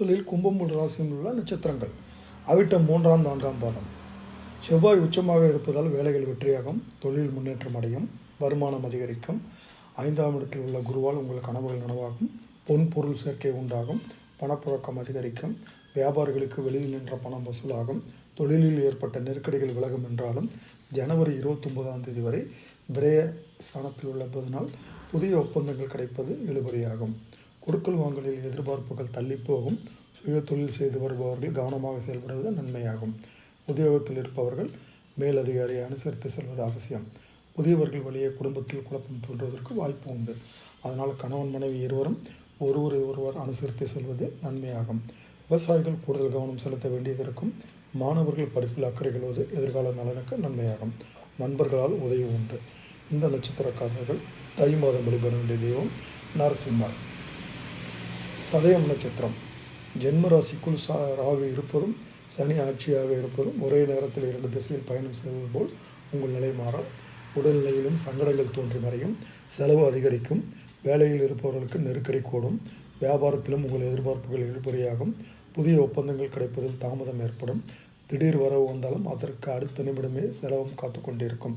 முதலில் கும்பம் ராசியில் உள்ள நட்சத்திரங்கள். அவிட்டம் மூன்றாம் நான்காம் பாதம். செவ்வாய் உச்சமாக இருப்பதால் வேலைகள் வெற்றியாகும் தொழில் முன்னேற்றம் அடையும் வருமானம் அதிகரிக்கும். ஐந்தாம் இடத்தில் உள்ள குருவால் உங்கள் கனவுகள் நனவாகும் பொன் பொருள் சேர்க்கை உண்டாகும் பணப்புழக்கம் அதிகரிக்கும் வியாபாரிகளுக்கு வெளியில் நின்ற பணம் வசூலாகும் தொழிலில் ஏற்பட்ட நெருக்கடிகள் விலகும் என்றாலும் ஜனவரி இருபத்தொம்போதாம் தேதி வரை விரய ஸ்தானத்தில் உள்ளபதனால் புதிய ஒப்பந்தங்கள் கிடைப்பது இழுபறியாகும். கொடுக்கல் வாங்கலில் எதிர்பார்ப்புகள் தள்ளிப்போகும். சுய தொழில் செய்து வருபவர்கள் கவனமாக செயல்படுவது நன்மையாகும். உத்தியோகத்தில் இருப்பவர்கள் மேலதிகாரியை அனுசரித்து செல்வது அவசியம். புதியவர்கள் வழியே குடும்பத்தில் குழப்பம் தோன்றுவதற்கு வாய்ப்பு உண்டு. அதனால் கணவன் மனைவி இருவரும் ஒருவரை ஒருவர் அனுசரித்து செல்வது நன்மையாகும். விவசாயிகள் கூடுதல் கவனம் செலுத்த வேண்டியது இருக்கும். மாணவர்கள் படிப்பில் அக்கறை கொள்வது எதிர்கால நலனுக்கு நன்மையாகும். நண்பர்களால் உதவி உண்டு. இந்த நட்சத்திரக்காரர்கள் தை மாதம் வழிபட வேண்டிய தெய்வம் நரசிம்மர். சதயம் நட்சத்திரம் ஜென்ம ராசிக்குள் சா ராகு இருப்பதும் சனி ஆட்சியாக இருப்பதும் ஒரே நேரத்தில் இரண்டு திசையில் பயணம் செய்வது போல் உங்கள் நிலை மாறும். உடல்நிலையிலும் சங்கடங்கள் தோன்றி மறையும். செலவு அதிகரிக்கும். வேலையில் இருப்பவர்களுக்கு நெருக்கடி கூடும். வியாபாரத்திலும் உங்கள் எதிர்பார்ப்புகள் இழுபறியாகும். புதிய ஒப்பந்தங்கள் கிடைப்பதில் தாமதம் ஏற்படும். திடீர் வரவு வந்தாலும் அதற்கு அடுத்த நிமிடமே செலவும் காத்து கொண்டிருக்கும்.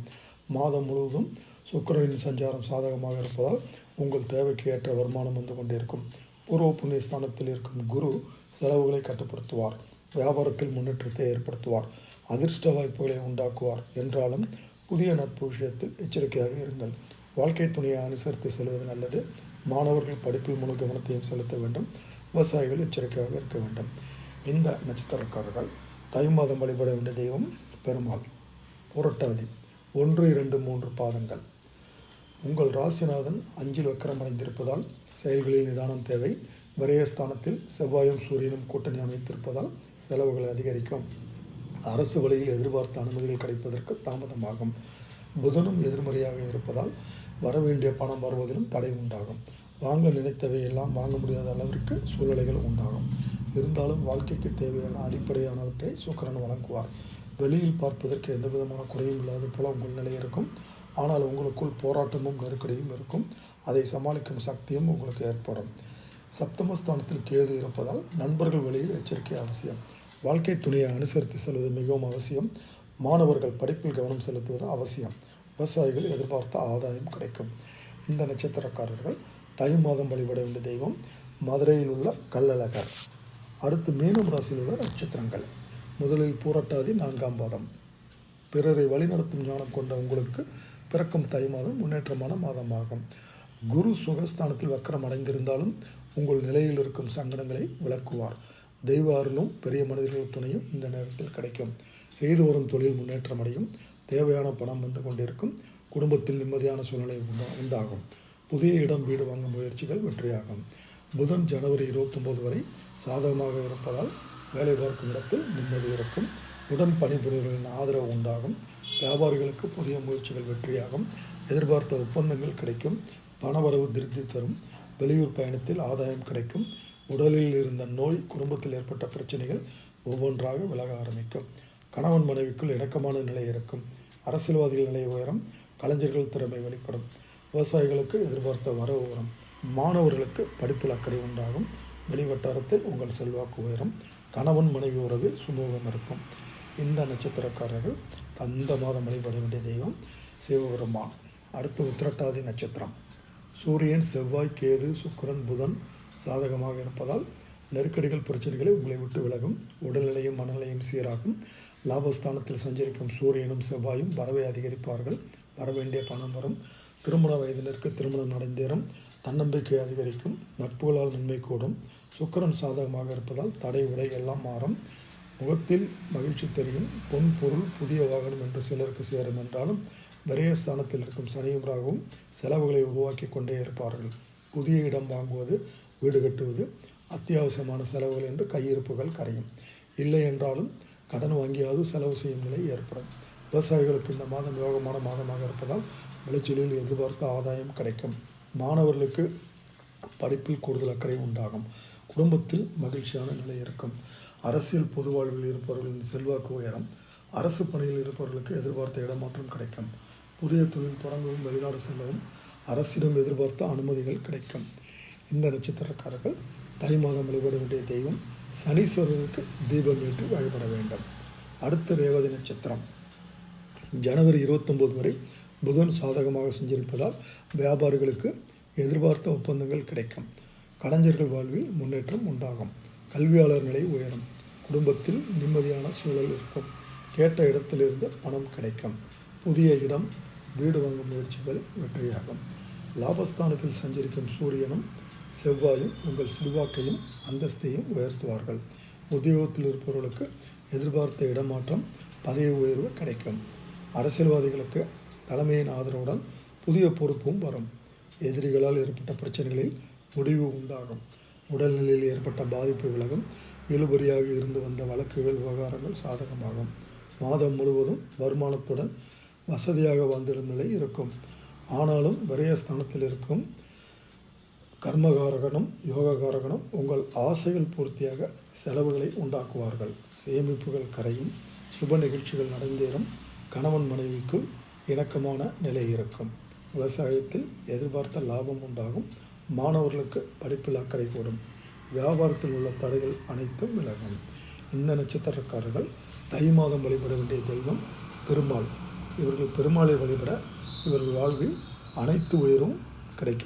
மாதம் முழுவதும் சுக்கரனின் சஞ்சாரம் சாதகமாக இருப்பதால் உங்கள் தேவைக்கு ஏற்ற வருமானம் வந்து கொண்டிருக்கும். பூர்வ புண்ணிய ஸ்தானத்தில் இருக்கும் குரு செலவுகளை கட்டுப்படுத்துவார் வியாபாரத்தில் முன்னேற்றத்தை ஏற்படுத்துவார் அதிர்ஷ்ட வாய்ப்புகளை உண்டாக்குவார் என்றாலும் புதிய நட்பு விஷயத்தில் எச்சரிக்கையாக இருங்கள். வாழ்க்கை துணையை அனுசரித்து செல்வது நல்லது. மாணவர்கள் படிப்பில் முழு கவனத்தையும் செலுத்த வேண்டும். விவசாயிகள் எச்சரிக்கையாக இருக்க வேண்டும். இந்த நட்சத்திரக்காரர்கள் தை மாதம் வழிபட வேண்டிய தெய்வம் பெருமாள். புரட்டாதி. ஒன்று இரண்டு மூன்று பாதங்கள். உங்கள் ராசிநாதன் அஞ்சில் வக்கரம் அடைந்திருப்பதால் செயல்களில் நிதானம் தேவை. விரயஸ்தானத்தில் செவ்வாயும் சூரியனும் கூட்டணி அமைத்திருப்பதால் செலவுகள் அதிகரிக்கும். அரசு வழியில் எதிர்பார்த்த அனுமதிகள் கிடைப்பதற்கு தாமதமாகும். புதனும் எதிர்மறையாக இருப்பதால் வரவேண்டிய பணம் வருவதிலும் தடை உண்டாகும். வாங்க நினைத்தவை எல்லாம் வாங்க முடியாத அளவிற்கு சூழ்நிலைகள் உண்டாகும். இருந்தாலும் வாழ்க்கைக்கு தேவையான அடிப்படையானவற்றை சுக்கரன் வழங்குவார். வெளியில் பார்ப்பதற்கு எந்த விதமான குறையும் இல்லாத போல உங்கள் நிலை இருக்கும். ஆனால் உங்களுக்குள் போராட்டமும் நெருக்கடியும் இருக்கும். அதை சமாளிக்கும் சக்தியும் உங்களுக்கு ஏற்படும். சப்தமஸ்தானத்தில் கேது இருப்பதால் நண்பர்கள் வழியில் எச்சரிக்கை அவசியம். வாழ்க்கை துணையை அனுசரித்து செல்வது மிகவும் அவசியம். மாணவர்கள் படிப்பில் கவனம் செலுத்துவது அவசியம். விவசாயிகள் எதிர்பார்த்த ஆதாயம் கிடைக்கும். இந்த நட்சத்திரக்காரர்கள் தை மாதம் வழிபட வேண்டிய தெய்வம் மதுரையில் உள்ள கல்லழகர் அடுத்து மீனம் ராசியில் உள்ள நட்சத்திரங்கள். முதலில் பூரட்டாதி நான்காம் பாதம். பிறரை வழிநடத்தும் ஞானம் கொண்ட உங்களுக்கு பிறக்கும் தை மாதம் முன்னேற்றமான மாதமாகும். குரு சுகஸ்தானத்தில் வக்கரம் அடைந்திருந்தாலும் உங்கள் நிலையில் இருக்கும் சங்கடங்களை விளக்குவார். தெய்வ அருளும் பெரிய மனிதர்கள் துணையும் இந்த நேரத்தில் கிடைக்கும். செய்து வரும் தொழில் முன்னேற்றம் அடையும். தேவையான பணம் வந்து கொண்டிருக்கும். குடும்பத்தில் நிம்மதியான சூழ்நிலை உண்டா உண்டாகும். புதிய இடம் வீடு வாங்கும் முயற்சிகள் வெற்றியாகும். புதன் ஜனவரி இருபத்தொம்போது வரை சாதகமாக இருப்பதால் வேலை பார்க்கும் இடத்தில் நிம்மதி இருக்கும். உடன் பணிபுரியர்களின் ஆதரவு உண்டாகும். வியாபாரிகளுக்கு புதிய முயற்சிகள் வெற்றியாகும். எதிர்பார்த்த ஒப்பந்தங்கள் கிடைக்கும். பணவரவு திருப்தி தரும். வெளியூர் பயணத்தில் ஆதாயம் கிடைக்கும். உடலில் இருந்த நோய் குடும்பத்தில் ஏற்பட்ட பிரச்சனைகள் ஒவ்வொன்றாக விலக ஆரம்பிக்கும். கணவன் மனைவிக்குள் இணக்கமான நிலை இருக்கும். அரசியல்வாதிகள் நிலை உயரம். கலைஞர்கள் திறமை வெளிப்படும். விவசாயிகளுக்கு எதிர்பார்த்த வரவு உரம் மாணவர்களுக்கு படிப்பில் அக்கறை உண்டாகும். வெளிவட்டாரத்தில் உங்கள் செல்வாக்கு உயரும். கணவன் மனைவி உறவில் சுமூகம் இருக்கும். இந்த நட்சத்திரக்காரர்கள் அந்த மாதம் வழிபட வேண்டிய தெய்வம் சிவபெருமான். அடுத்து உத்திரட்டாதி நட்சத்திரம். சூரியன் செவ்வாய் கேது சுக்கரன் புதன் சாதகமாக இருப்பதால் நெருக்கடிகள் பிரச்சனைகளை உங்களை விட்டு விலகும். உடல்நிலையும் மனநிலையும் சீராகும். லாபஸ்தானத்தில் சஞ்சரிக்கும் சூரியனும் செவ்வாயும் வரவை அதிகரிப்பார்கள். வரவேண்டிய பணம் வரும். திருமண வயதினருக்கு திருமணம் நடந்தேறும். தன்னம்பிக்கை அதிகரிக்கும். நட்புகளால் நன்மை கூடும். சுக்கரன் சாதகமாக இருப்பதால் தடை உடை எல்லாம் மாறும். முகத்தில் மகிழ்ச்சி தெரியும். பொன் பொருள் புதிய வாகனம் என்று சிலருக்கு சேரும் என்றாலும் விரயஸ்தானத்தில் இருக்கும் சனியும் ராகவும் செலவுகளை உருவாக்கி கொண்டே இருப்பார்கள். புதிய இடம் வாங்குவது வீடு கட்டுவது அத்தியாவசியமான செலவுகள் என்று கையிருப்புகள் கரையும். இல்லை என்றாலும் கடன் வாங்கியாவது செலவு செய்யும் நிலை ஏற்படும். விவசாயிகளுக்கு இந்த மாதம் யோகமான மாதமாக இருப்பதால் விளைச்சலில் எதிர்பார்த்த ஆதாயம் கிடைக்கும். மாணவர்களுக்கு படிப்பில் கூடுதல் அக்கறை உண்டாகும். குடும்பத்தில் மகிழ்ச்சியான நிலை இருக்கும். அரசியல் பொது வாழ்வில் இருப்பவர்களின் செல்வாக்கு உயரம். அரசு பணியில் இருப்பவர்களுக்கு எதிர்பார்த்த இடமாற்றம் கிடைக்கும். புதிய தொழில் தொடங்கவும் வெளிநாடு செல்லவும் அரசிடம் எதிர்பார்த்த அனுமதிகள் கிடைக்கும். இந்த நட்சத்திரக்காரர்கள் தை மாதம் வழிபட வேண்டிய தெய்வம் சனீஸ்வரருக்கு தீபம் ஏற்றி வழிபட வேண்டும். அடுத்த ரேவதி நட்சத்திரம். ஜனவரி இருபத்தொம்போது வரை புதன் சாதகமாக செஞ்சிருப்பதால் வியாபாரிகளுக்கு எதிர்பார்த்த ஒப்பந்தங்கள் கிடைக்கும். கலைஞர்கள் வாழ்வில் முன்னேற்றம் உண்டாகும். கல்வியாளர் நிலை உயரும். குடும்பத்தில் நிம்மதியான சூழல் இருக்கும். கேட்ட இடத்திலிருந்து பணம் கிடைக்கும். புதிய இடம் வீடு வாங்கும் முயற்சிகள் வெற்றியாகும். லாபஸ்தானத்தில் சஞ்சரிக்கும் சூரியனும் செவ்வாயும் உங்கள் செல்வாக்கையும் அந்தஸ்தையும் உயர்த்துவார்கள். உத்தியோகத்தில் இருப்பவர்களுக்கு எதிர்பார்த்த இடமாற்றம் பதவி உயர்வு கிடைக்கும். அரசியல்வாதிகளுக்கு தலைமையின் ஆதரவுடன் புதிய பொறுப்பும் வரும். எதிரிகளால் ஏற்பட்ட பிரச்சனைகளில் முடிவு உண்டாகும். உடல்நிலையில் ஏற்பட்ட பாதிப்பு விலகும். இழுபறியாக இருந்து வந்த வழக்குகள் விவகாரங்கள் சாதகமாகும். மாதம் முழுவதும் வருமானத்துடன் வசதியாக வாழ்ந்திடும் நிலை இருக்கும். ஆனாலும் விரயஸ்தானத்தில் இருக்கும் கர்மகாரகனும் யோககாரகனும் உங்கள் ஆசைகள் பூர்த்தியாக செலவுகளை உண்டாக்குவார்கள். சேமிப்புகள் கரையும் சுப நிகழ்ச்சிகள் நடந்தேறும் கணவன் மனைவிக்குள் இணக்கமான நிலை இருக்கும். விவசாயத்தில் எதிர்பார்த்த லாபம் உண்டாகும். மாணவர்களுக்கு படிப்பில் அக்கறை கூடும். வியாபாரத்தில் உள்ள தடைகள் அனைத்தும் விலகும். இந்த நட்சத்திரக்காரர்கள் தை மாதம் வழிபட வேண்டிய தெய்வம் பெருமாள். இவர்கள் பெருமாளை வழிபட இவர்கள் வாழ்வில் அனைத்து உயரும் கிடைக்கும்.